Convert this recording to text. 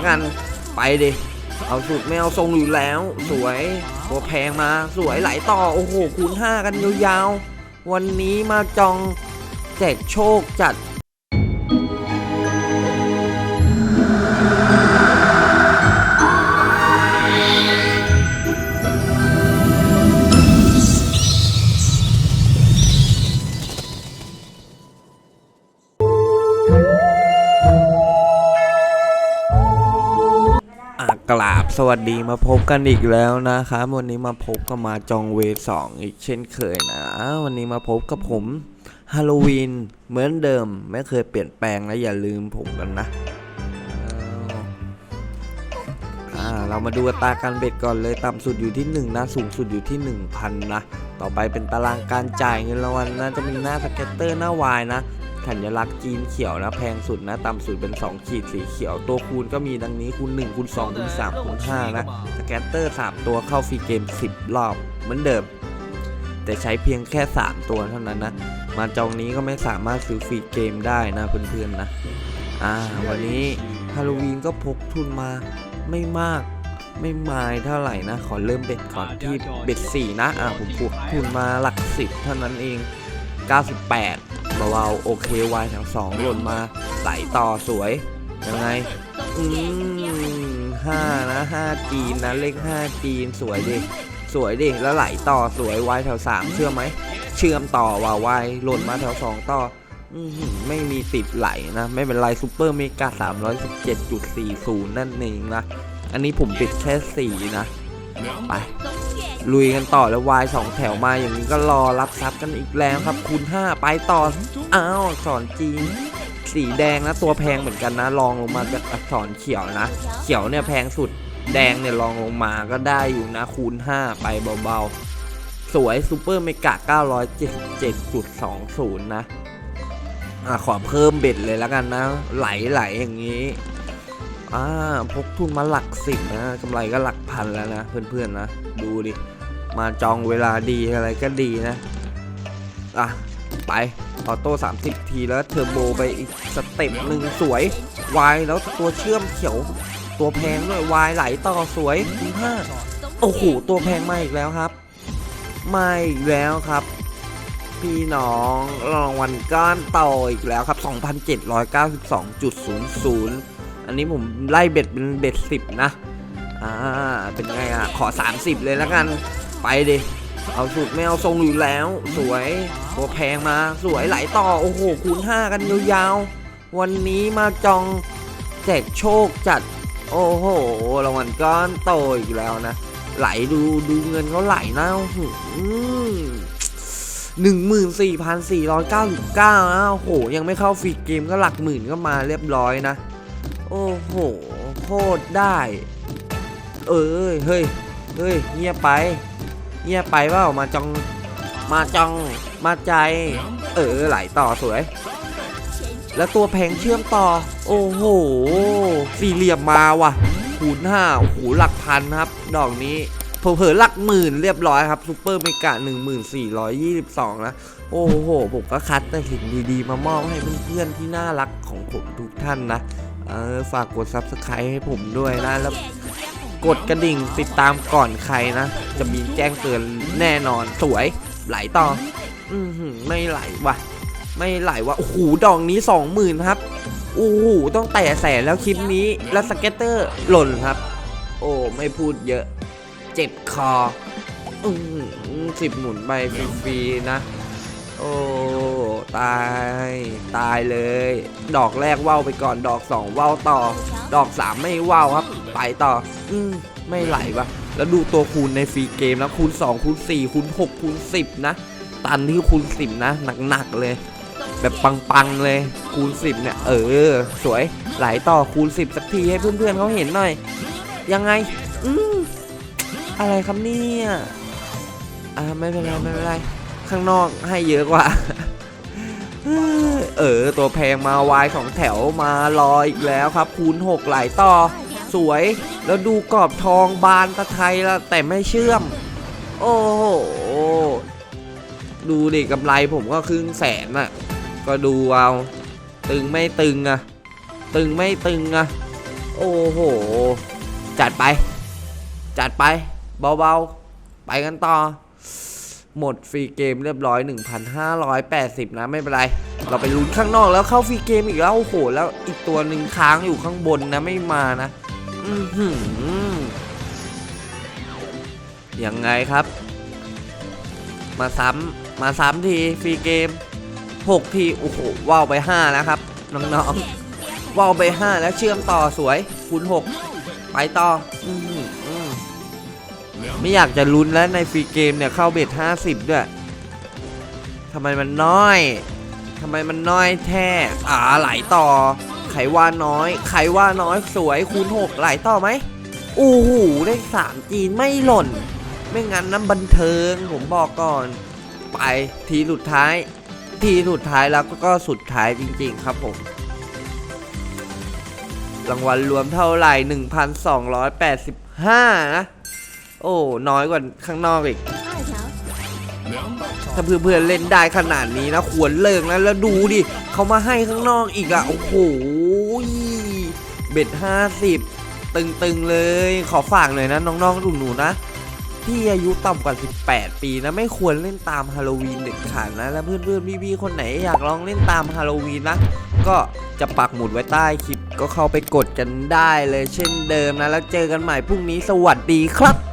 แล้วกัน ไปดิเอาสุดไม่เอาทรงอยู่แล้ว สวยตัวแพงมาสวยไหลต่อ โอ้โหคูณ5กันยาวๆ วันนี้มาจองแจกโชคจัด กราบสวัสดีมาพบกันอีกแล้วนะครับ วันนี้มาพบกับมาจองเวสองอีกเช่นเคยนะ วันนี้มาพบกับผมฮาโลวีนเหมือนเดิม ไม่เคยเปลี่ยนแปลงและอย่าลืมผมกันนะอ่าเรามาดูตาการเบ็ดก่อนเลยต่ำสุดอยู่ที่1นะสูงสุดอยู่ที่ 1,000 นะ ต่อไปเป็นตารางการจ่ายเงินรางวัลนะจะมีหน้าสเก็ตเตอร์หน้าวายนะ สัญลักษณ์จีนเขียวนะ แพงสุดนะ ต่ำสุดเป็น 2 ขีดสีเขียว ตัวคูณก็มีดังนี้คูณ1คูณ2คูณ3คูณ5นะสแกตเตอร์ 3 ตัวเข้าฟรีเกม 10 รอบ เหมือนเดิม แต่ใช้เพียงแค่ 3 ตัวเท่านั้นนะ มาจองนี้ก็ไม่สามารถซื้อฟรีเกมได้นะเพื่อนๆนะ อ่า วันนี้ฮาโลวีนก็พกทุนมาไม่มากไม่มายเท่าไหร่นะ ขอเริ่มเบ็ดก่อนที่เบ็ด4นะ อ่าผมพกทุนมาหลัก10เท่านั้นเอง 98 เบาๆโอเควายทั้งสองหล่นมาไหลต่อสวย ยังไง อืมห้านะห้าจีนนะเลขห้าจีนสวยดิสวยดิแล้วไหลต่อสวยวายแถวสามเชื่อไหมเชื่อมต่อว่าวายหล่นมาแถวสองต่ออือหือไม่มีติดไหลนะ ไม่เป็นไรซูเปอร์เมกา317.40นั่นเองนะ อันนี้ผมปิดแค่4นะ ไป ลุยกันต่อแล้ววายสองแถวมาอย่างนี้ก็รอรับทรัพย์กันอีกแล้วครับคูณ5ไปต่ออ้าวสอักษรจีนสีแดงนะตัวแพงเหมือนกันนะลองลงมาจากอักษรเขียวนะ เขียวเนี่ยแพงสุดแดงเนี่ยลองลงมาก็ได้อยู่นะคูณ 5 ไปเบาๆ สวยซูเปอร์เมกะ977.20 นะอะขอเพิ่มเบ็ดเลยแล้วกันนะ ไหลไหลอย่างนี้ อ่าพกทุนมาหลักสิบนะกำไรก็หลักพันแล้วนะ เพื่อนๆนะ ดูดิ มาจองเวลาดีอะไรก็ดีนะ อะ ไป ออโต้ 30 ทีแล้วเทอร์โบไปอีกสเต็ปหนึ่งสวยวายแล้วตัวเชื่อมเขียว ตัวแพงด้วยวายไหลต่อสวยคุณห้าโอ้โห ตัวแพงมาอีกแล้วครับ มาอีกแล้วครับ พี่น้องรางวัลก้อนโตอีกแล้วครับ 2,792.00 อันนี้ผมไล่เบ็ดเป็นเบ็ดสิบนะ อ่า เป็นไงอะ ขอ 30 เลยแล้วกัน ไปดิ เอาสุดไม่เอาทรงอยู่แล้ว สวยตัวแพงมา สวยไหลต่อ โอ้โห คูณ 5 กันยาวๆ วันนี้มาจองแจกโชคจัด โอ้โห รางวัลก้อนโตอีกแล้วนะ ไหลดูดูเงินเขาไหลนะหนึ่งหมื่นสี่พันสี่ร้อยเก้าสิบเก้านะโอ้โห ยังไม่เข้าฟรีเกมก็หลักหมื่นก็มาเรียบร้อยนะ โอ้โหโคตรได้ เอ้ยเฮ้ยเฮ้ยเงียบไปเงียบไปเปล่ามาจองมาจองมาใจ เออไหลต่อสวย แล้วตัวแพงเชื่อมต่อ โอ้โห สี่เหลี่ยมมาว่ะคูณห้าโอ้โหหลักพันครับ ดอกนี้เผลอๆหลักหมื่นเรียบร้อยครับซูเปอร์เมกะ1422นะโอ้โห ผมก็คัดแต่สิ่งดีๆ มามอบให้เพื่อนๆที่น่ารักของผมทุกท่านนะ เออฝากกด Subscribe ให้ผมด้วยนะ แล้วกดกระดิ่งติดตามก่อนใครนะ จะมีแจ้งเตือนแน่นอนสวยไหลต่อ อือหือไม่ไหลว่ะ ไม่ไหลว่ะโอ้โหดอกนี้20,000ครับโอ้โหต้องแต่แสนแล้วคลิปนี้แล้วสเก็ตเตอร์หล่นครับ โอ้ไม่พูดเยอะ เจ็บคออืมสิบหมุนไปฟรีๆนะ โอ้ ตาย ตายเลย ดอกแรกว่าวไปก่อน ดอกสองว่าวต่อ ดอกสามไม่ว่าวครับ ไปต่อ อืมไม่ไหลวะแล้วดูตัวคูณในฟรีเกมแล้วคูณ2คูณ4คูณ6คูณ10 นะ ตันที่คูณ 10 นะหนักๆเลย แบบปังๆเลยคูณ 10 เนี่ย เออ สวยไหลต่อคูณ 10 สักทีให้เพื่อนๆเขาเห็นหน่อย ยังไง อืมอะไรครับเนี่ย อ่าไม่เป็นไรไม่เป็นไร ข้างนอกให้เยอะกว่า เออ ตัวแพงมาวายของแถวมารออีกแล้วครับ คูณ 6 หลายต่อ สวยแล้วดูกรอบทองบานตะไทยแล้วแต่ไม่เชื่อม โอ้โห ดูดิกำไรผมก็ครึ่งแสนอะก็ดูเอาตึงไม่ตึงอะตึงไม่ตึงอะโอ้โห จัดไป จัดไป เบาๆ ไปกันต่อ หมดฟรีเกมเรียบร้อย 1,580 นะ ไม่เป็นไร เราไปลุ้นข้างนอกแล้วเข้าฟรีเกมอีกแล้วโอ้โห แล้วอีกตัวหนึ่งค้างอยู่ข้างบนนะไม่มานะอือหือยังไงครับ มาซ้ำมาซ้ำทีฟรีเกม 6 ทีโอ้โหว่าวไป 5 แล้วครับ น้องๆว่าวไป 5 แล้วเชื่อมต่อสวยคูณ6ไปต่ออือ ไม่อยากจะลุ้นแล้วในฟรีเกมเนี่ยเข้าเบ็ด50 ด้วยทำไมมันน้อยทำไมมันน้อยแท้อ่าไหลต่อ ไขว่าน้อย ไขว่าน้อยสวยคูณ6ไหลต่อไหมโอ้โหเลข3จีนไม่หล่น ไม่งั้นน้ำบันเทิงผมบอกก่อน ไปทีสุดท้าย ทีสุดท้ายแล้วก็สุดท้ายจริงๆครับผมรางวัลรวมเท่าไหร่ 1,285 นะ โอ้น้อยกว่าข้างนอกอีก ถ้าเพื่อนๆเล่นได้ขนาดนี้นะควรเลิกแล้วแล้วดูดิเขามาให้ข้างนอกอีกอะโอ้โหเบ็ด50ตึงๆเลยขอฝากหน่อยนะน้องๆหนูๆนะที่อายุต่ำกว่า 18 ปีนะไม่ควรเล่นตามฮาโลวีนเด็ดขาดนะ แล้วเพื่อนๆพี่ๆคนไหนอยากลองเล่นตามฮาโลวีนนะ ก็จะปักหมุดไว้ใต้คลิปก็เข้าไปกดกันได้เลยเช่นเดิมนะ แล้วเจอกันใหม่พรุ่งนี้สวัสดีครับ